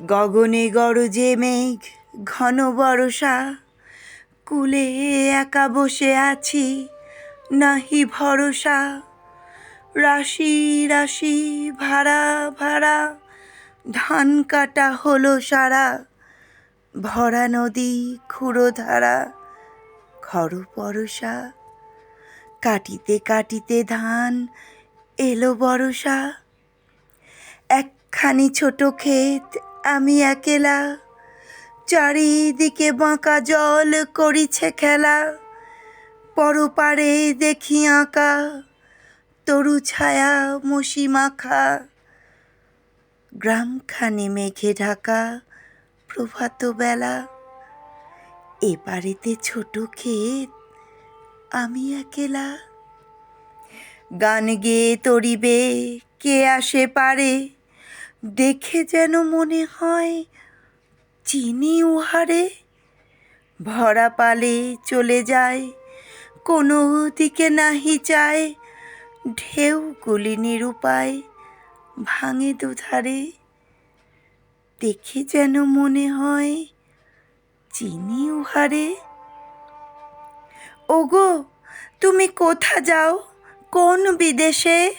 গগনে গরজে মেঘ, ঘন বরষা, কুলে একা বসে আছি, নাহি ভরসা। রাশি রাশি, ভাড়া ভাড়া, ধান কাটা হলো সারা, ভরা নদী, ক্ষুরধারা, খর পরশা। কাটিতে কাটিতে ধান এলো বরষা। একখানি ছোট ক্ষেত আমি একেলা। চারিদিকে বাঁকা জল করিছে খেলা। পরপারে দেখি আঁকা। তরু ছায়া মসি মাখা। গ্রামখানি মেঘে ঢাকা প্রভাত বেলা। এ বাড়িতে ছোট ক্ষেত, আমি একেলা। গান গেয়ে তরিবে, কে আসে পারে? দেখে যেন মনে হয় চিনি উহারে। ভরা পালে চলে যায়, কোনো দিকে নাহি চায় ঢেউগুলি নিরুপায় ভাঙে দুধারে। দেখে যেন মনে হয় চিনি উহারে। ওগো, তুমি কোথা যাও? কোন বিদেশে?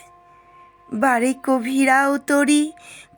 বাড়ি কভিরাও তরি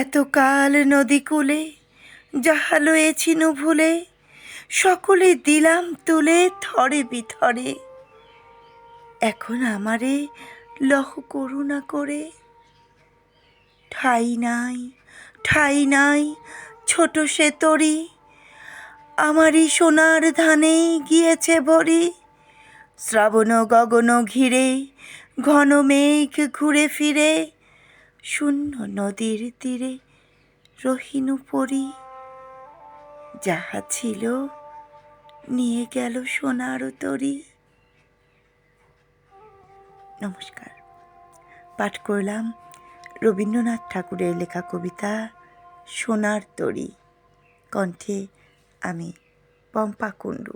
এতকাল নদী কূলে, যাহা লয়েছিল ভুলে সকলে দিলাম তুলে থরে বিথরে। এখন আমারে লহ করুণা করে। ঠাই নাই ঠাই নাই, ছোট সে তরি, আমারই সোনার ধানে গিয়েছে ভরি শ্রাবণ গগন ঘিরে, ঘন মেঘ ঘুরে ফিরে শূন্য নদীর তীরে রহিনু পরি। যাহা ছিল, নিয়ে গেল সোনার তরি। নমস্কার। পাঠ করলাম রবীন্দ্রনাথ ঠাকুরের লেখা কবিতা সোনার তরি। কণ্ঠে আমি পম্পা কুণ্ডু।